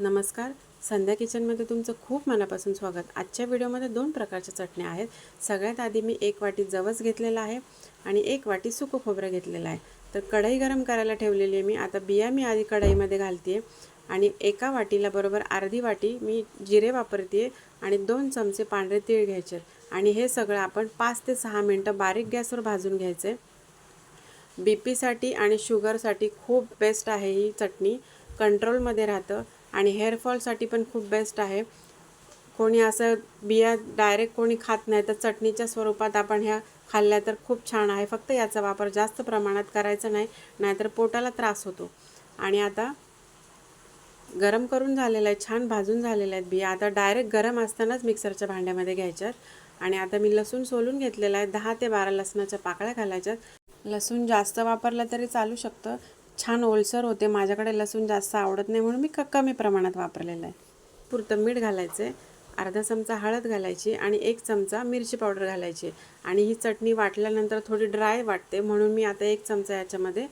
नमस्कार. संध्या किचनमध्ये तुमचं खूप मनापासून स्वागत. आजच्या व्हिडिओमध्ये दोन प्रकारच्या चटण्या आहेत. सगळ्यात आधी मी एक वाटी जवस घेतलेला आहे आणि एक वाटी सुकं खोबरं घेतलेलं आहे. तर कढई गरम करायला ठेवलेली आहे मी. आता बिया मी आधी कढईमध्ये घालते आणि एका वाटीला बरोबर अर्धी वाटी मी जिरे वापरते आणि दोन चमचे पांढरे तीळ घ्यायचे आणि हे सगळं आपण पाच ते सहा मिनटं बारीक गॅसवर भाजून घ्यायचं आहे बी पीसाठी आणि शुगरसाठी खूप बेस्ट आहे ही चटणी. कंट्रोलमध्ये राहतं. आणि हेअरफॉलसाठी पण खूप बेस्ट आहे. कोणी असं बिया डायरेक्ट कोणी खात नाही तर चटणीच्या स्वरूपात आपण ह्या खाल्ल्या तर खूप छान आहे. फक्त याचा वापर जास्त प्रमाणात करायचा नाही नाहीतर पोटाला त्रास होतो. आणि आता गरम करून झालेलं आहे छान भाजून झालेल्या आहेत बिया. आता डायरेक्ट गरम असतानाच मिक्सरच्या भांड्यामध्ये घ्यायच्यात. आणि आता मी लसूण सोलून घेतलेला आहे दहा ते बारा लसणाच्या पाकळ्या घालायच्यात. लसूण जास्त वापरलं तरी चालू शकतं छान ओलसर होते माझ्याकडे लसूण जास्त आवडत नाही म्हणून मी क कमी प्रमाणात वापरलेलं आहे. पुरतं मीठ घालायचं आहे अर्धा चमचा हळद घालायची आणि एक चमचा मिरची पावडर घालायची. आणि ही चटणी वाटल्यानंतर थोडी ड्राय वाटते म्हणून मी आता एक चमचा याच्यामध्ये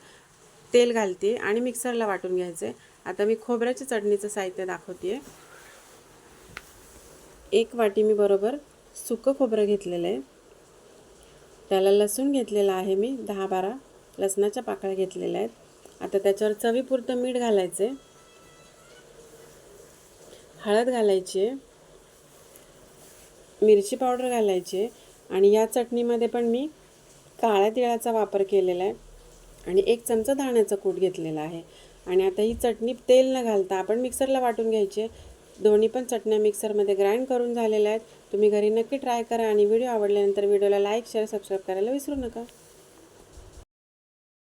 तेल घालते आणि मिक्सरला वाटून घ्यायचं आहे आता मी खोबऱ्याच्या चटणीचं साहित्य दाखवते एक वाटी मी बरोबर सुकं खोबरं घेतलेलं आहे त्याला लसूण घेतलेला आहे मी दहा बारा लसणाच्या पाकळ्या घेतलेल्या आहेत. आता त्याच्यावर चवीपुरतं मीठ घालायचं. आहे हळद घालायची. आहे मिरची पावडर घालायची. आहे आणि या चटणीमध्ये पण मी काळ्या तिळाचा वापर केलेला आहे. आणि एक चमचा दाण्याचा कूट घेतलेला आहे. आणि आता ही चटणी तेल न घालता आपण मिक्सरला वाटून घ्यायची. आहे दोन्ही पण चटण्या मिक्सरमध्ये ग्राइंड करून झालेल्या आहेत. तुम्ही घरी नक्की ट्राय करा आणि व्हिडिओ आवडल्यानंतर व्हिडिओला लाईक शेअर सबस्क्राईब करायला विसरू नका.